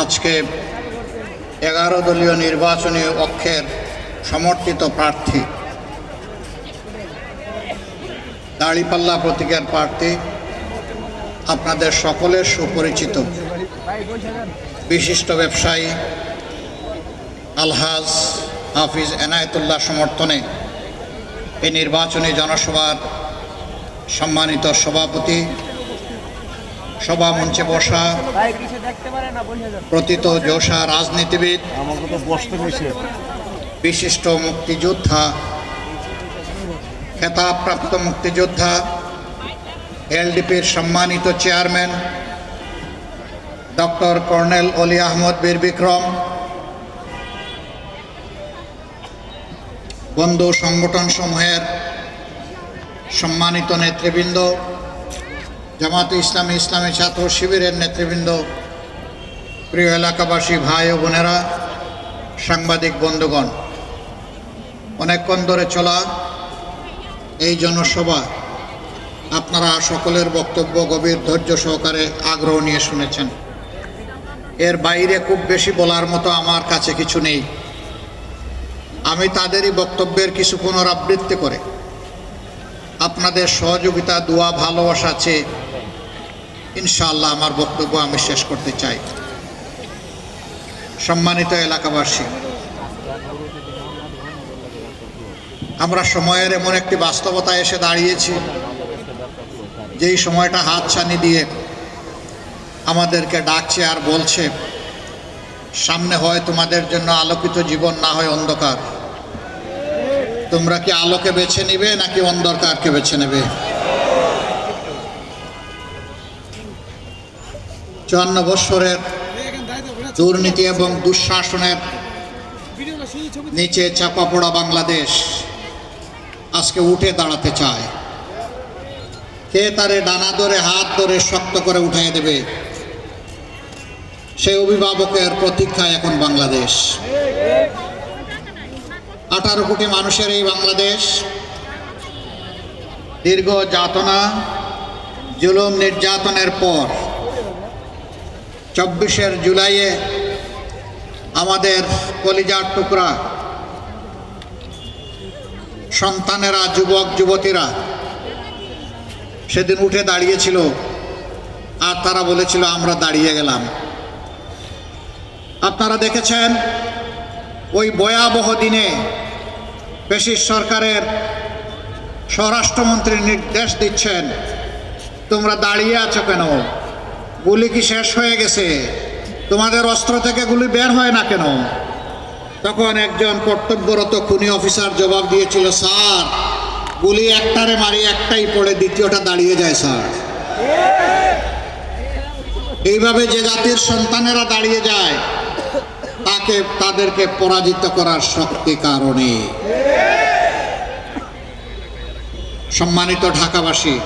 আজকে এগারো দলীয় নির্বাচনী অক্ষের সমর্থিত প্রার্থী দাড়িপাল্লা প্রতীকের প্রার্থী আপনাদের সকলের সুপরিচিত বিশিষ্ট ব্যবসায়ী আলহাজ হাফিজ এনায়েতুল্লাহ সমর্থনে এই নির্বাচনী জনসভার সম্মানিত সভাপতি সভা মঞ্চে বসা ভাই কিছু দেখতে পারে না বোঝা যাবে। প্রতীত যোশা রাজনীতিবিদ বিশিষ্ট মুক্তিযোদ্ধা খেতাবপ্রাপ্ত মুক্তিযোদ্ধা এলডিপির সম্মানিত চেয়ারম্যান ডক্টর কর্নেল অলি আহমদ বীর বিক্রম বন্ধু সংগঠন সমূহের সম্মানিত নেতৃবৃন্দ জামাত ইসলামী ইসলামী ছাত্র শিবিরের নেতৃবৃন্দ, প্রিয় এলাকাবাসী, ভাই ও বোনেরা, সাংবাদিক বন্ধুগণ, অনেকক্ষণ ধরে চলা এই জনসভা আপনারা সকলের বক্তব্য, গভীর ধৈর্য সহকারে আগ্রহ নিয়ে শুনেছেন। এর বাইরে খুব বেশি বলার মতো আমার কাছে কিছু নেই। আমি তাদেরই বক্তব্যের কিছু পুনরাবৃত্তি করে আপনাদের সহযোগিতা, দোয়া, ভালোবাসা চেয়ে ইনশাআল্লাহ আমার বক্তব্য আমি শেষ করতে চাই। সম্মানিত এলাকাবাসী, আমরা সময়ের এমন একটি বাস্তবতায় এসে দাঁড়িয়েছি, যেই সময়টা হাতছানি দিয়ে আমাদেরকে ডাকছে আর বলছে, সামনে হয় তোমাদের জন্য আলোকিত জীবন, না হয় অন্ধকার। তোমরা কি আলোকে বেছে নিবে, নাকি অন্ধকারকে বেছে নেবে? চুয়ান্ন বৎসরের দুর্নীতি এবং দুঃশাসনের নিচে চাপা পড়া বাংলাদেশ আজকে উঠে দাঁড়াতে চায়। কে তারে ডানা ধরে, হাত ধরে শক্ত করে উঠাই দেবে? সেই অভিভাবকের প্রতীক্ষায় এখন বাংলাদেশ। আঠারো কোটি মানুষের এই বাংলাদেশ। দীর্ঘ যাতনা, জুলুম নির্যাতনের পর চব্বিশের জুলাইয়ে আমাদের কলিজার টুকরা, সন্তানেরা, যুবক, যুবতীরা সেদিন উঠে দাঁড়িয়েছিল আর তারা বলেছিল, আমরা দাঁড়িয়ে গেলাম। আপনারা দেখেছেন, ওই ভয়াবহ দিনে পেশির সরকারের স্বরাষ্ট্রমন্ত্রী নির্দেশ দিচ্ছেন, তোমরা দাঁড়িয়ে আছো কেন? গুলি কি শেষ হয়ে গেছে? তোমাদের অস্ত্র থেকে গুলি বের হয় না কেন? তখন একজন কর্তব্যরত খুনি অফিসার জবাব দিয়েছিল, স্যার, গুলি একটারে মারি, একটাই পড়ে, দ্বিতীয়টা দাঁড়িয়ে যায়, স্যার। এইভাবে যে জাতির সন্তানেরা দাঁড়িয়ে যায়, তাকে, তাদেরকে পরাজিত করার শক্তি কারণে। সম্মানিত ঢাকাবাসী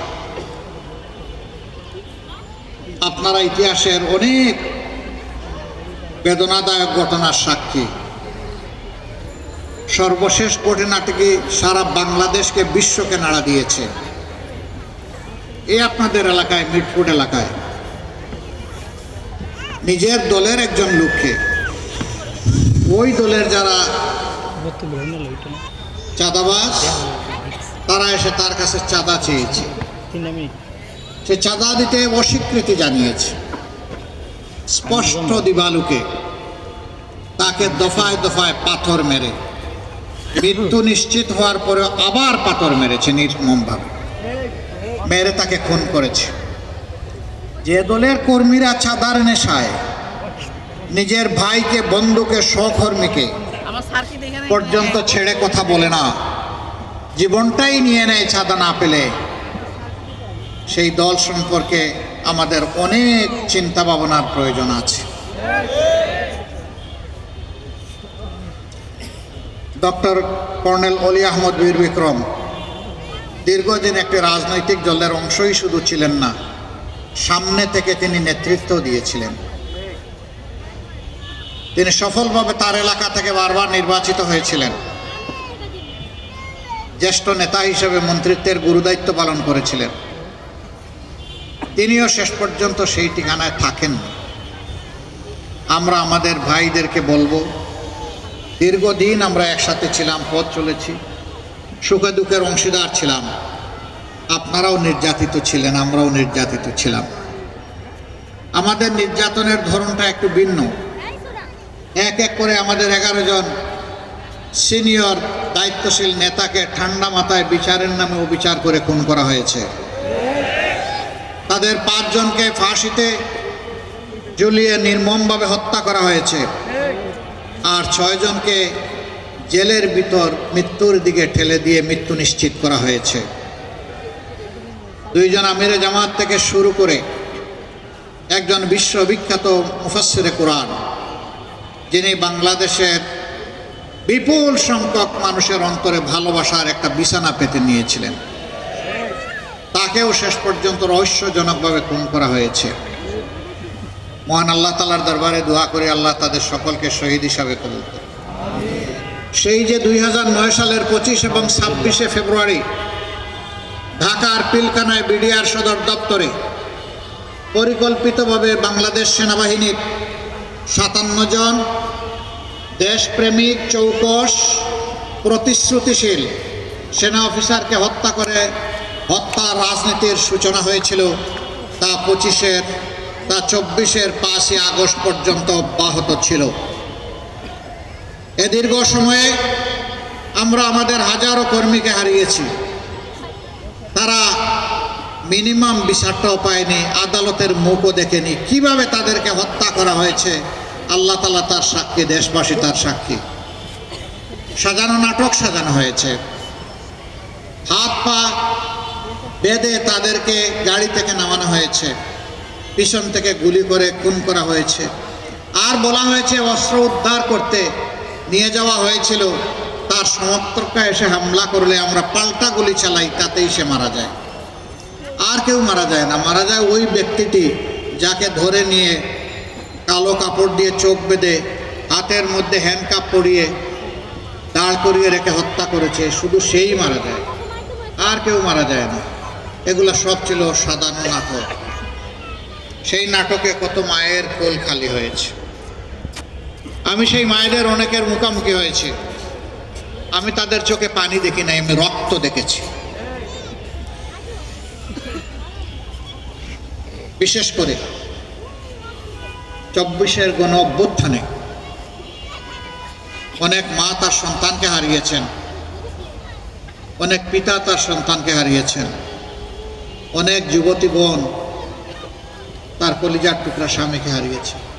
আপনারা ইতিহাসের অনেক বেদনাদায়ক ঘটনার সাক্ষী। সর্বশেষ ঘটনাটিকে সারা বাংলাদেশকে বিশ্বকে নাড়া দিয়েছে। এই আপনাদের এলাকায় মিটফুট এলাকায়। নিজের দলের একজন লোককে। ওই দলের যারা চাঁদাবাজ, তারা এসে তার কাছে চাঁদা চেয়েছে। সে চাঁদা দিতে অস্বীকৃতি জানিয়েছে। স্পষ্ট দিবালুকে তাকে দফায় দফায় পাথর মেরে। মৃত্যু নিশ্চিত হওয়ার পরে আবার পাথর মেরেছে নির্মমভাবে। মেরে তাকে খুন করেছে। যে দলের কর্মীরা চাঁদার নেশায়, নিজের ভাইকে, বন্ধুকে, সহকর্মীকে পর্যন্ত ছেড়ে কথা বলে না। জীবনটাই নিয়ে নেয় চাঁদা না পেলে। সেই দল সম্পর্কে আমাদের অনেক চিন্তা ভাবনার প্রয়োজন আছে। ডক্টর কর্নেল অলি আহমদ বীর বিক্রম, দীর্ঘদিন একটি রাজনৈতিক দলের অংশই শুধু ছিলেন না, সামনে থেকে তিনি নেতৃত্ব দিয়েছিলেন। তিনি সফলভাবে তার এলাকা থেকে বারবার নির্বাচিত হয়েছিলেন। জ্যেষ্ঠ নেতা হিসেবে মন্ত্রিত্বের গুরুদায়িত্ব পালন করেছিলেন। তিনিও শেষ পর্যন্ত সেই ঠিকানায় থাকেন। আমরা আমাদের ভাইদেরকে বলব, দীর্ঘদিন আমরা একসাথে ছিলাম, পথ চলেছি, সুখে দুঃখের অংশীদার ছিলাম। আপনারাও নির্যাতিত ছিলেন, আমরাও নির্যাতিত ছিলাম। আমাদের নির্যাতনের ধরনটা একটু ভিন্ন। এক এক করে আমাদের এগারো জন সিনিয়র দায়িত্বশীল নেতাকে ঠান্ডা মাথায় বিচারের নামে অবিচার করে খুন করা হয়েছে। তাদের পাঁচজনকে ফাঁসিতে ঝুলিয়ে নির্মমভাবে হত্যা করা হয়েছে। আর ছয়জনকে জেলের ভিতর মৃত্যুর দিকে ঠেলে দিয়ে মৃত্যু নিশ্চিত করা হয়েছে। দুইজন আমিরে জামাত থেকে শুরু করে একজন বিশ্ববিখ্যাত মুফাসসিরে কোরআন, যিনি বাংলাদেশের বিপুল সংখ্যক মানুষের অন্তরে ভালোবাসার একটা বিছানা পেতে নিয়েছিলেন। তাকেও শেষ পর্যন্ত রহস্যজনকভাবে খুন করা হয়েছে মহান আল্লাহ তালার দরবারে দোয়া করে আল্লাহ তাদের সকলকে শহীদ হিসাবে কবুল করুন। সেই যে দুই নয় সালের পঁচিশ এবং ছাব্বিশে ফেব্রুয়ারি ঢাকার পিলখানায় বিডিআর সদর দপ্তরে পরিকল্পিতভাবে বাংলাদেশ সেনাবাহিনীর সাতান্ন জন দেশপ্রেমিক চৌকস প্রতিশ্রুতিশীল সেনা অফিসারকে হত্যা করে হত্যা রাজনীতির সূচনা হয়েছিল তা পঁচিশের, তা চব্বিশের পাঁচই আগস্ট পর্যন্ত অব্যাহত ছিল। এ দীর্ঘ সময়ে আমরা আমাদের হাজারো কর্মীকে হারিয়েছি। তারা মিনিমাম বিচারটাও পায়নি, আদালতের মুখও দেখেনি। কীভাবে তাদেরকে হত্যা করা হয়েছে, আল্লাহ তালা তার সাক্ষী, দেশবাসী তার সাক্ষী। সাজানো নাটক সাজানো হয়েছে। হাত পা বেঁধে তাদেরকে গাড়ি থেকে নামানো হয়েছে। পিছন থেকে গুলি করে খুন করা হয়েছে। আর বলা হয়েছে অস্ত্র উদ্ধার করতে নিয়ে যাওয়া হয়েছিল। তার সমর্থকরা এসে হামলা করলে আমরা পাল্টা গুলি চালাই, তাতেই সে মারা যায়। আর কেউ মারা যায় না। মারা যায় ওই ব্যক্তিটি যাকে ধরে নিয়ে কালো কাপড় দিয়ে চোখ বেঁধে, হাতের মধ্যে হ্যান্ডকাপ পরিয়ে দাঁড় করিয়ে রেখে হত্যা করেছে। শুধু সেই মারা যায়। আর কেউ মারা যায় না। এগুলো সব ছিল সাধারণ নাটক। সেই নাটকে কত মায়ের কোল খালি হয়েছে। আমি সেই মায়েদের অনেকের মুখোমুখি হয়েছি। আমি তাদের চোখে পানি দেখি নাই, আমি রক্ত দেখেছি। বিশেষ করে চব্বিশের গণ অভ্যুত্থানে অনেক মা তার সন্তানকে হারিয়েছেন, অনেক পিতা তার সন্তানকে হারিয়েছেন। অনেক যুবতী বোন তার কলিজার টুকরা স্বামীকে হারিয়েছে।